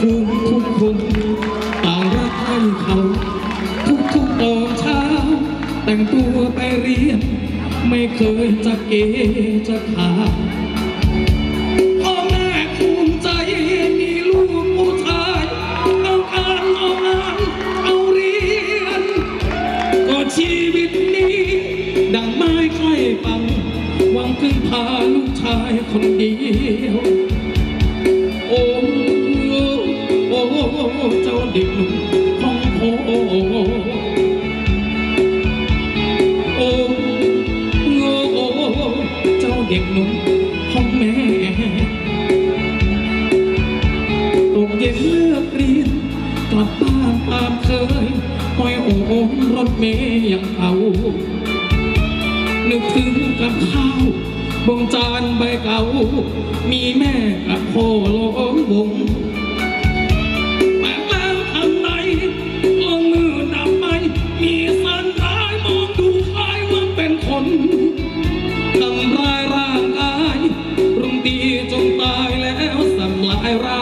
ภูมิทุกคนต่างรักให้เขา ทุกทุกตอนเช้า แต่งตัวไปเรียน ไม่เคยจะเกจะขาดพ่อแม่ภูมิใจมีลูกผู้ชายเอาการเอางานเอาเรียน ก็ชีวิตนี้ ดังไม้ใกล้ฝั่งหวังพึ่งพาลูกชายคนเดียว เด็กหนุ่มของพ่อโอ้เจ้าเด็กหนุ่มของแม่ ตกเย็นเลิกเรียน กลับบ้านตามเคยคอยโอ้มรถเมย์อย่างเก่านึกถึงกับข้าวบงจานใบเก่า มีแม่กับพ่อล้อมวง มทำร้ายร่างกายรุ่งตีจงตายแล้วสับลายราง